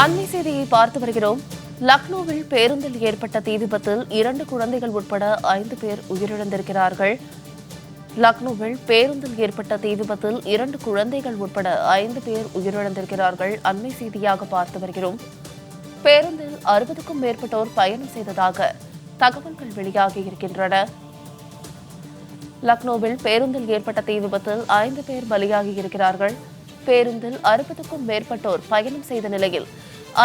அண்மை செய்தியை பார்த்து வருகிறோம். லக்னோவில் பேருந்தில் ஏற்பட்ட தீ விபத்தில் இரண்டு குழந்தைகள் உட்பட ஐந்து பேர் உயிரிழந்திருக்கிறார்கள். லக்னோவில் பேருந்தில் ஏற்பட்ட தீ விபத்தில் இரண்டு குழந்தைகள் உட்பட ஐந்து பேர் உயிரிழந்திருக்கிறார்கள். அண்மை செய்தியாக பார்த்து வருகிறோம். பேருந்தில் அறுபதுக்கும் மேற்பட்டோர் பயணம் செய்ததாக தகவல்கள் வெளியாகி இருக்கின்றன. லக்னோவில் பேருந்தில் ஏற்பட்ட தீ விபத்தில் ஐந்து பேர் பலியாகி இருக்கிறார்கள். பேருந்தில் அறுபதுக்கும் மேற்பட்டோர் பயணம் செய்த நிலையில்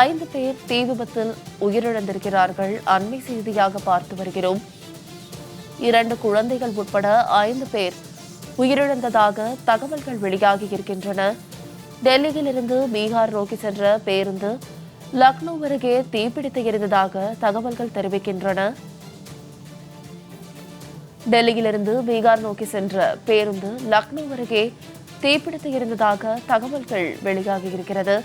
ஐந்து பேர் தீ விபத்தில் உயிரிழந்திருக்கிறார்கள். அண்மை செய்தியாக பார்த்து வருகிறோம். இரண்டு குழந்தைகள் உட்பட ஐந்து பேர் உயிரிழந்ததாக தகவல்கள் வெளியாகி இருக்கின்றன. டெல்லியிலிருந்து பீகார் நோக்கி சென்ற பேருந்து லக்னோ அருகே தீப்பிடித்து எரிந்ததாக தகவல்கள் தெரிவிக்கின்றன. டெல்லியிலிருந்து பீகார் நோக்கி சென்ற பேருந்து லக்னோ அருகே தீப்பிடித்து இருந்ததாக தகவல்கள் வெளியாகியிருக்கிறது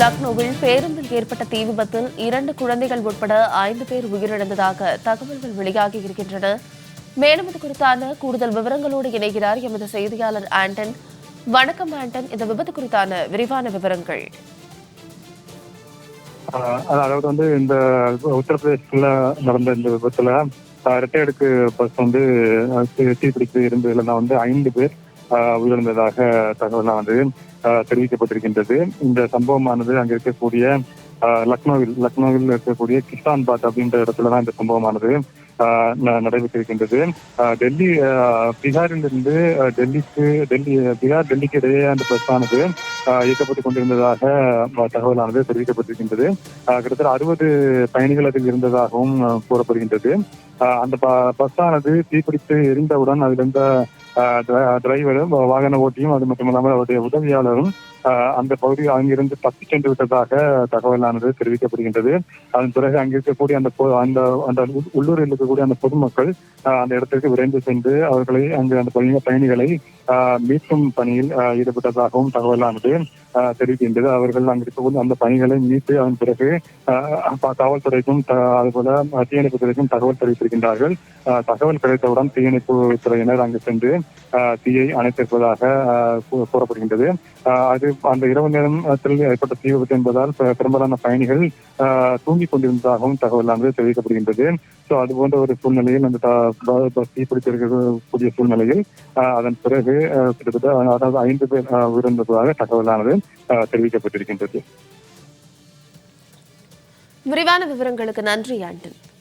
லக்னோவில் பேருந்தில் ஏற்பட்ட தீ விபத்தில் இரண்டு குழந்தைகள் உட்பட ஐந்து பேர் உயிரிழந்ததாக தகவல்கள் வெளியாகி இருக்கின்றன. மேலும் இது குறித்தான கூடுதல் விவரங்களோடு இணைகிறார் எமது செய்தியாளர் ஆண்டன். வணக்கம் ஆண்டன் இந்த விபத்து குறித்தான விரிவான விவரங்கள். அதாவது வந்து இந்த உத்தரப்பிரதேசத்துல நடந்த இந்த விபத்துல இரட்டை அடுக்கு பஸ் வந்து தீப்பிடித்து இருந்ததுல தான் வந்து ஐந்து பேர் ஆஹ் உயிரிழந்ததாக தகவலாம் வந்து ஆஹ் தெரிவிக்கப்பட்டிருக்கின்றது. இந்த சம்பவமானது அங்க இருக்கக்கூடிய ஆஹ் லக்னோவில் லக்னோவில் இருக்கக்கூடிய கிஷான் பாத் அப்படின்ற இடத்துல தான் இந்த சம்பவமானது ஆஹ் ந- நடைபெற்றிருக்கின்றது. டெல்லி ஆஹ் பீகாரிலிருந்து டெல்லிக்கு டெல்லி பீகார் டெல்லிக்கு இடையே அந்த பஸ் ஆனது இயக்கப்பட்டுக் கொண்டிருந்ததாக தகவலானது தெரிவிக்கப்பட்டிருக்கின்றது. கிட்டத்தட்ட அறுபது பயணிகள் அதில் இருந்ததாகவும் கூறப்படுகின்றது. அந்த ப- பஸ்ஸானது தீப்பிடித்து எரிந்தவுடன் அதில் இருந்த ஆஹ் டிரைவரும் வாகன ஓட்டியும் அது மட்டுமல்லாமல் அவருடைய உதவியாளரும் ஆஹ் அந்த பகுதி அங்கிருந்து தப்பி சென்று விட்டதாக தகவலானது தெரிவிக்கப்படுகின்றது. அதன் பிறகு அங்கிருக்கக்கூடிய அந்த அந்த அந்த உள்ளூரில் இருக்கக்கூடிய அந்த பொதுமக்கள் அந்த இடத்திற்கு விரைந்து சென்று அவர்களை அங்கு அந்த பயணிகளை மீட்கும் பணியில் ஈடுபட்டதாகவும் தகவலானது ஆஹ் தெரிவிக்கின்றது. அவர்கள் அங்கு அந்த பணிகளை மீட்டு அதன் பிறகு ஆஹ் காவல்துறைக்கும் அதுபோல தீயணைப்பு துறைக்கும் தகவல் தெரிவித்திருக்கின்றார்கள். தகவல் கிடைத்தவுடன் தீயணைப்பு துறையினர் அங்கு சென்று ஆஹ் தீயை அணைத்திருப்பதாக கூறப்படுகின்றது. ஆஹ் அது அந்த இரவு நேரத்தில் ஏற்பட்ட தீ விபத்து என்பதால் பெரும்பாலான பயணிகள் தூங்கிக் கொண்டிருந்ததாகவும் தகவலானது தெரிவிக்கப்படுகின்றது. ஸோ அது போன்ற ஒரு சூழ்நிலையில் அந்த பஸ் தீப்பிடித்திருக்கக்கூடிய சூழ்நிலையில் அதன் பிறகு கிட்டத்தட்ட அதாவது ஐந்து பேர் உயிரிழந்ததாக தகவலானது ஆஹ் தெரிவிக்கப்பட்டிருக்கின்றது. விரிவான விவரங்களுக்கு நன்றி ஆண்டன்.